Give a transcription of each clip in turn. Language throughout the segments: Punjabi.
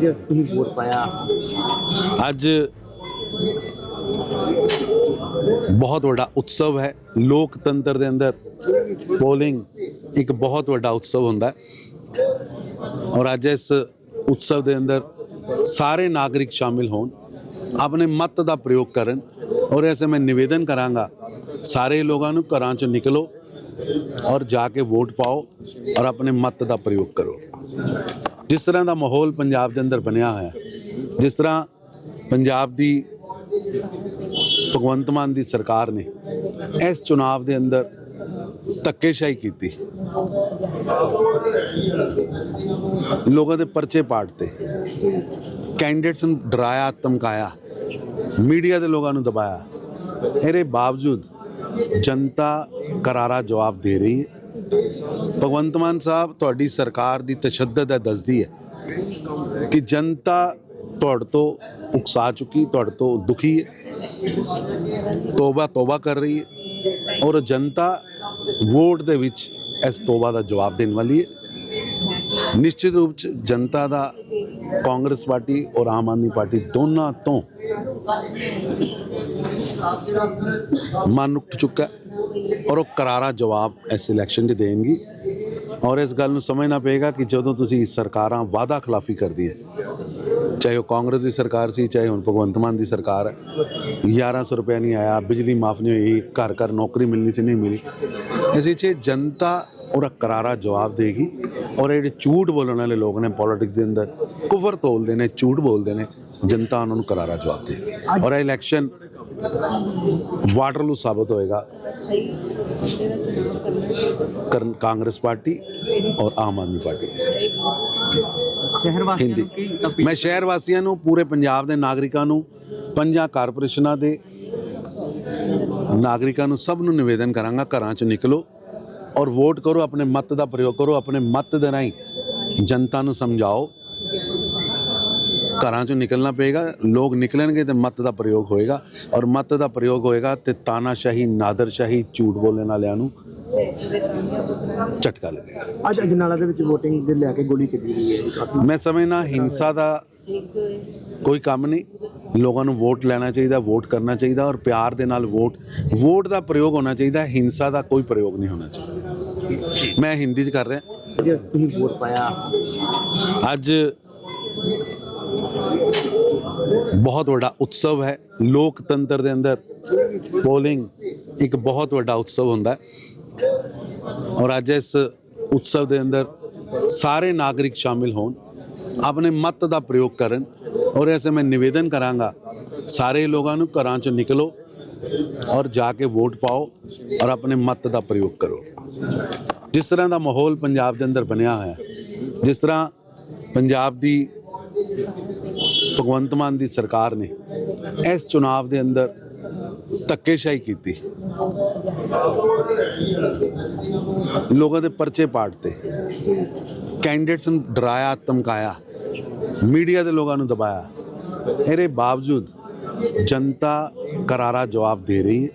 ਜੇ ਤੁਸੀਂ ਵੋਟ ਪਾਇਆ। ਅੱਜ ਬਹੁਤ ਵੱਡਾ ਉਤਸਵ ਹੈ। ਲੋਕਤੰਤਰ ਦੇ ਅੰਦਰ ਪੋਲਿੰਗ ਇੱਕ ਬਹੁਤ ਵੱਡਾ ਉਤਸਵ ਹੁੰਦਾ ਹੈ। ਔਰ ਅੱਜ ਇਸ ਉਤਸਵ ਦੇ ਅੰਦਰ ਸਾਰੇ ਨਾਗਰਿਕ ਸ਼ਾਮਿਲ ਹੋਣ, ਆਪਣੇ ਮਤ ਦਾ ਪ੍ਰਯੋਗ ਕਰਨ। ਔਰ ਐਸੇ ਮੈਂ ਨਿਵੇਦਨ ਕਰਾਂਗਾ, ਸਾਰੇ ਲੋਕਾਂ ਨੂੰ ਘਰਾਂ ਚੋਂ ਨਿਕਲੋ। ਔਰ ਜਾ ਕੇ ਵੋਟ ਪਾਓ ਔਰ ਆਪਣੇ ਮਤ ਦਾ ਪ੍ਰਯੋਗ ਕਰੋ। ਜਿਸ ਤਰ੍ਹਾਂ ਦਾ ਮਾਹੌਲ ਪੰਜਾਬ ਦੇ ਅੰਦਰ ਬਣਿਆ ਹੋਇਆ ਜਿਸ ਤਰ੍ਹਾਂ ਪੰਜਾਬ ਦੀ ਭਗਵੰਤ ਮਾਨ ਦੀ ਸਰਕਾਰ ਨੇ ਇਸ ਚੁਣਾਵ ਦੇ ਅੰਦਰ ਧੱਕੇਸ਼ਾਹੀ ਕੀਤੀ। ਲੋਕਾਂ ਦੇ ਪਰਚੇ ਪਾੜਤੇ ਕੈਂਡੀਡੇਟਸ ਨੂੰ ਡਰਾਇਆ, ਧਮਕਾਇਆ, ਮੀਡੀਆ ਦੇ ਲੋਕਾਂ ਨੂੰ ਦਬਾਇਆ। ਇਹਦੇ ਬਾਵਜੂਦ ਜਨਤਾ ਕਰਾਰਾ ਜਵਾਬ ਦੇ ਰਹੀ ਹੈ। ਭਗਵੰਤ ਮਾਨ ਸਾਹਿਬ, ਤੁਹਾਡੀ ਸਰਕਾਰ ਦੀ ਤਸ਼ੱਦਦ ਹੈ ਦੱਸਦੀ ਹੈ ਕਿ ਜਨਤਾ ਤੁਹਾਡੇ ਤੋਂ ਉਕਸਾ ਚੁੱਕੀ, ਤੁਹਾਡੇ ਤੋਂ ਦੁਖੀ ਹੈ। ਤੋਬਾ ਤੋਬਾ ਕਰ ਰਹੀ ਹੈ ਔਰ ਜਨਤਾ ਵੋਟ ਦੇ ਵਿੱਚ ਇਸ ਤੋਬਾ ਦਾ ਜਵਾਬ ਦੇਣ ਵਾਲੀ ਹੈ। ਨਿਸ਼ਚਿਤ ਰੂਪ ਚ ਜਨਤਾ ਦਾ ਕਾਂਗਰਸ ਪਾਰਟੀ ਔਰ ਆਮ ਆਦਮੀ ਪਾਰਟੀ ਦੋਨਾਂ ਤੋਂ ਮਨ ਉੱਠ ਚੁੱਕਾ ਔਰ ਉਹ ਕਰਾਰਾ ਜਵਾਬ ਇਸ ਇਲੈਕਸ਼ਨ ਦੇ ਦੇਣਗੀ ਔਰ ਇਸ ਗੱਲ ਨੂੰ ਸਮਝਣਾ ਪਏਗਾ ਕਿ ਜਦੋਂ ਤੁਸੀਂ ਸਰਕਾਰਾਂ ਵਾਅਦਾ ਖਿਲਾਫੀ ਕਰਦੀ ਹੈ ਚਾਹੇ ਉਹ ਕਾਂਗਰਸ ਦੀ ਸਰਕਾਰ ਸੀ, ਚਾਹੇ ਹੁਣ ਭਗਵੰਤ ਮਾਨ ਦੀ ਸਰਕਾਰ ਹੈ 1100 ਰੁਪਏ ਨਹੀਂ ਆਇਆ, ਬਿਜਲੀ ਮਾਫ ਨਹੀਂ ਹੋਈ, ਘਰ ਘਰ ਨੌਕਰੀ ਮਿਲਣੀ ਸੀ, ਨਹੀਂ ਮਿਲੀ, ਇਸ 'ਚ ਜਨਤਾ ਉਹਦਾ ਕਰਾਰਾ ਜਵਾਬ ਦੇਗੀ ਔਰ ਇਹ ਜਿਹੜੇ ਝੂਠ ਬੋਲਣ ਵਾਲੇ ਲੋਕ ਨੇ ਪੋਲਿਟਿਕਸ ਦੇ ਅੰਦਰ, ਕੁਵਰ ਤੋਲਦੇ ਨੇ, ਝੂਠ ਬੋਲਦੇ ਨੇ, ਜਨਤਾ ਉਹਨਾਂ ਨੂੰ ਕਰਾਰਾ ਜਵਾਬ ਦੇਗੀ ਔਰ ਇਹ ਇਲੈਕਸ਼ਨ ਵਾਟਰਲੂ ਸਾਬਤ ਹੋਏਗਾ ਕਰਨ ਕਾਂਗਰਸ ਪਾਰਟੀ ਔਰ ਆਮ ਆਦਮੀ ਪਾਰਟੀ ਸ਼ਹਿਰ ਵਾਸੀਆਂ ਨੂੰ ਮੈਂ ਸ਼ਹਿਰ ਵਾਸੀਆਂ ਨੂੰ ਪੂਰੇ ਪੰਜਾਬ ਦੇ ਨਾਗਰਿਕਾਂ ਨੂੰ ਪੰਜਾਂ ਕਾਰਪੋਰੇਸ਼ਨਾਂ ਦੇ ਨਾਗਰਿਕਾਂ ਨੂੰ ਸਭ ਨੂੰ ਨਿਵੇਦਨ ਕਰਾਂਗਾ ਘਰਾਂ 'ਚ ਨਿਕਲੋ ਔਰ ਵੋਟ ਕਰੋ ਆਪਣੇ ਮਤ ਦਾ ਪ੍ਰਯੋਗ ਕਰੋ ਆਪਣੇ ਮਤ ਦੇ ਰਾਹੀਂ ਜਨਤਾ ਨੂੰ ਸਮਝਾਓ ਘਰਾਂ 'ਚੋਂ ਨਿਕਲਣਾ ਪਏਗਾ ਲੋਕ ਨਿਕਲਣਗੇ ਤੇ ਮਤ ਦਾ ਪ੍ਰਯੋਗ ਹੋਏਗਾ ਔਰ ਮਤ ਦਾ ਪ੍ਰਯੋਗ ਹੋਏਗਾ ਤੇ ਤਾਨਾਸ਼ਾਹੀ ਨਾਦਰਸ਼ਾਹੀ ਝੂਠ ਬੋਲਣ ਵਾਲਿਆਂ ਨੂੰ ਝਟਕਾ ਲੱਗੇਗਾ। ਅੱਜ ਅਜਨਾਲਾ ਦੇ ਵਿੱਚ VOTING ਦੇ ਲੈ ਕੇ ਗੋਲੀ ਚੱਲੀ ਗਈ ਹੈ ਮੈਂ ਸਮਝਣਾ ਹਿੰਸਾ ਦਾ ਕੋਈ ਕੰਮ ਨਹੀਂ ਲੋਕਾਂ ਨੂੰ ਵੋਟ ਲੈਣਾ ਚਾਹੀਦਾ ਵੋਟ ਕਰਨਾ ਚਾਹੀਦਾ ਔਰ ਪਿਆਰ ਦੇ ਨਾਲ ਵੋਟ ਵੋਟ ਦਾ ਪ੍ਰਯੋਗ ਹੋਣਾ ਚਾਹੀਦਾ ਹਿੰਸਾ ਦਾ ਕੋਈ ਪ੍ਰਯੋਗ ਨਹੀਂ ਹੋਣਾ ਚਾਹੀਦਾ। ਮੈਂ ਹਿੰਦੀ 'ਚ ਕਰ ਰਿਹਾ। ਜੇ ਤੁਸੀਂ ਵੋਟ ਪਾਇਆ। ਅੱਜ ਬਹੁਤ ਵੱਡਾ ਉਤਸਵ ਹੈ। ਲੋਕਤੰਤਰ ਦੇ ਅੰਦਰ ਪੋਲਿੰਗ ਇੱਕ ਬਹੁਤ ਵੱਡਾ ਉਤਸਵ ਹੁੰਦਾ ਹੈ। ਔਰ ਅੱਜ ਇਸ ਉਤਸਵ ਦੇ ਅੰਦਰ ਸਾਰੇ ਨਾਗਰਿਕ ਸ਼ਾਮਿਲ ਹੋਣ, ਆਪਣੇ ਮਤ ਦਾ ਪ੍ਰਯੋਗ ਕਰਨ ਔਰ ਐਸੇ ਮੈਂ ਨਿਵੇਦਨ ਕਰਾਂਗਾ, ਸਾਰੇ ਲੋਕਾਂ ਨੂੰ ਘਰਾਂ ਚੋਂ ਨਿਕਲੋ ਔਰ ਜਾ ਕੇ ਵੋਟ ਪਾਓ ਔਰ ਆਪਣੇ ਮਤ ਦਾ ਪ੍ਰਯੋਗ ਕਰੋ। ਜਿਸ ਤਰ੍ਹਾਂ ਦਾ ਮਾਹੌਲ ਪੰਜਾਬ ਦੇ ਅੰਦਰ ਬਣਿਆ ਹੋਇਆ ਹੈ, ਜਿਸ ਤਰ੍ਹਾਂ ਪੰਜਾਬ ਦੀ ਭਗਵੰਤ ਮਾਨ ਦੀ ਸਰਕਾਰ ਨੇ ਇਸ ਚੁਣਾਵ ਦੇ ਅੰਦਰ ਧੱਕੇਸ਼ਾਹੀ ਕੀਤੀ। ਲੋਕਾਂ ਦੇ ਪਰਚੇ ਪਾੜਤੇ ਕੈਂਡੀਡੇਟਸ ਨੂੰ ਡਰਾਇਆ, ਧਮਕਾਇਆ ਮੀਡੀਆ ਦੇ ਲੋਕਾਂ ਨੂੰ ਦਬਾਇਆ। ਇਹਦੇ ਬਾਵਜੂਦ ਜਨਤਾ ਕਰਾਰਾ ਜਵਾਬ ਦੇ ਰਹੀ ਹੈ।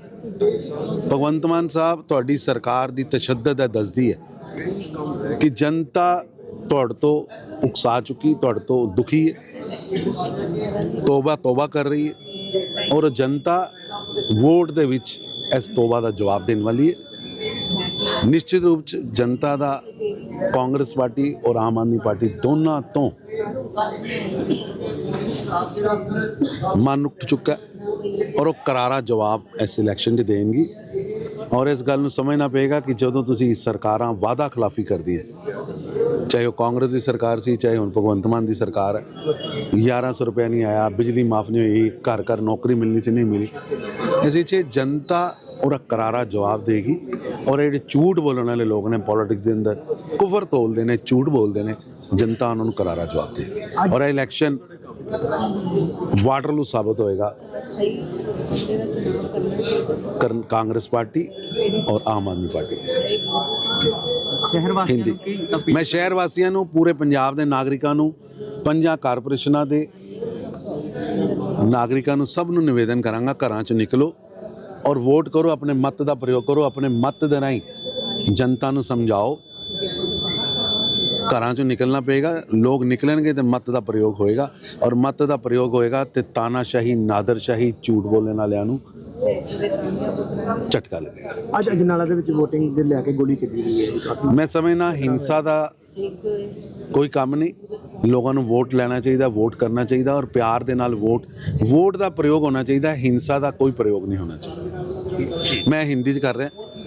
ਭਗਵੰਤ ਮਾਨ ਸਾਹਿਬ, ਤੁਹਾਡੀ ਸਰਕਾਰ ਦੀ ਤਸ਼ੱਦਦ ਹੈ ਦੱਸਦੀ ਹੈ ਕਿ ਜਨਤਾ ਤੁਹਾਡੇ ਤੋਂ ਉਕਸਾ ਚੁੱਕੀ, ਤੁਹਾਡੇ ਤੋਂ ਦੁਖੀ ਹੈ। ਤੋਬਾ ਤੋਬਾ ਕਰ ਰਹੀ ਹੈ ਔਰ ਜਨਤਾ ਵੋਟ ਦੇ ਵਿੱਚ ਇਸ ਤੋਬਾ ਦਾ ਜਵਾਬ ਦੇਣ ਵਾਲੀ ਹੈ। ਨਿਸ਼ਚਿਤ ਰੂਪ ਚ ਜਨਤਾ ਦਾ ਕਾਂਗਰਸ ਪਾਰਟੀ ਔਰ ਆਮ ਆਦਮੀ ਪਾਰਟੀ ਦੋਨਾਂ ਤੋਂ ਮਨ ਉੱਠ ਚੁੱਕਾ ਔਰ ਉਹ ਕਰਾਰਾ ਜਵਾਬ ਇਸ ਇਲੈਕਸ਼ਨ 'ਚ ਦੇਣਗੀ। ਔਰ ਇਸ ਗੱਲ ਨੂੰ ਸਮਝਣਾ ਪਏਗਾ ਕਿ ਜਦੋਂ ਤੁਸੀਂ ਸਰਕਾਰਾਂ ਵਾਅਦਾ ਖਿਲਾਫੀ ਕਰਦੀ ਹੈ ਚਾਹੇ ਉਹ ਕਾਂਗਰਸ ਦੀ ਸਰਕਾਰ ਸੀ, ਚਾਹੇ ਹੁਣ ਭਗਵੰਤ ਮਾਨ ਦੀ ਸਰਕਾਰ ਹੈ। 1100 ਰੁਪਏ ਨਹੀਂ ਆਇਆ, ਬਿਜਲੀ ਮਾਫ ਨਹੀਂ ਹੋਈ, ਘਰ ਘਰ ਨੌਕਰੀ ਮਿਲਣੀ ਸੀ, ਨਹੀਂ ਮਿਲੀ। ਇਸ ਵਿੱਚ ਜਨਤਾ ਉਹਦਾ ਕਰਾਰਾ ਜਵਾਬ ਦੇਗੀ ਔਰ ਇਹ ਜਿਹੜੇ ਝੂਠ ਬੋਲਣ ਵਾਲੇ ਲੋਕ ਨੇ ਪੋਲਿਟਿਕਸ ਦੇ ਅੰਦਰ ਕੁਵਰ ਤੋਲਦੇ ਨੇ, ਝੂਠ ਬੋਲਦੇ ਨੇ, ਜਨਤਾ ਉਹਨਾਂ ਨੂੰ ਕਰਾਰਾ ਜਵਾਬ ਦੇਗੀ ਔਰ ਇਹ ਇਲੈਕਸ਼ਨ ਵਾਟਰਲੂ ਸਾਬਤ ਹੋਏਗਾ। ਕਰਨ ਕਾਂਗਰਸ ਪਾਰਟੀ ਔਰ ਆਮ ਆਦਮੀ ਪਾਰਟੀ ਸ਼ਹਿਰ ਵਾਸੀਆਂ ਹਿੰਦੀ। ਨੂੰ ਕੀ ਅਪੀਲ? ਮੈਂ ਸ਼ਹਿਰ ਵਾਸੀਆਂ ਨੂੰ ਪੂਰੇ ਪੰਜਾਬ ਦੇ ਨਾਗਰਿਕਾਂ ਨੂੰ ਪੰਜਾਂ ਕਾਰਪੋਰੇਸ਼ਨਾਂ ਦੇ ਨਾਗਰਿਕਾਂ ਨੂੰ ਸਭ ਨੂੰ ਨਿਵੇਦਨ ਕਰਾਂਗਾ ਘਰਾਂ 'ਚ ਨਿਕਲੋ ਔਰ ਵੋਟ ਕਰੋ ਆਪਣੇ ਮਤ ਦਾ ਪ੍ਰਯੋਗ ਕਰੋ ਆਪਣੇ ਮਤ ਦੇ ਰਾਹੀਂ ਜਨਤਾ ਨੂੰ ਸਮਝਾਓ। ਘਰਾਂ ਚੋਂ ਨਿਕਲਣਾ ਪਏਗਾ ਲੋਕ ਨਿਕਲਣਗੇ ਤੇ ਮਤ ਦਾ ਪ੍ਰਯੋਗ ਹੋਏਗਾ ਔਰ ਮਤ ਦਾ ਪ੍ਰਯੋਗ ਹੋਏਗਾ ਤੇ ਤਾਨਾਸ਼ਾਹੀ ਨਾਦਰਸ਼ਾਹੀ ਝੂਠ ਬੋਲਣ ਵਾਲਿਆਂ ਨੂੰ ਝਟਕਾ ਲੱਗੇਗਾ। ਅੱਜ ਅਜਨਾਲਾ ਦੇ ਵਿੱਚ VOTING ਦੇ ਲੈ ਕੇ ਗੋਲੀ ਚੱਲੀ ਗਈ ਹੈ ਮੈਂ ਸਮਝਣਾ ਹਿੰਸਾ ਦਾ ਕੋਈ ਕੰਮ ਨਹੀਂ। ਲੋਕਾਂ ਨੂੰ ਵੋਟ ਲੈਣਾ ਚਾਹੀਦਾ ਵੋਟ ਕਰਨਾ ਚਾਹੀਦਾ ਔਰ ਪਿਆਰ ਦੇ ਨਾਲ ਵੋਟ ਵੋਟ ਦਾ ਪ੍ਰਯੋਗ ਹੋਣਾ ਚਾਹੀਦਾ। ਹਿੰਸਾ ਦਾ ਕੋਈ ਪ੍ਰਯੋਗ ਨਹੀਂ ਹੋਣਾ ਚਾਹੀਦਾ। ਮੈਂ ਹਿੰਦੀ 'ਚ ਕਰ ਰਿਹਾ।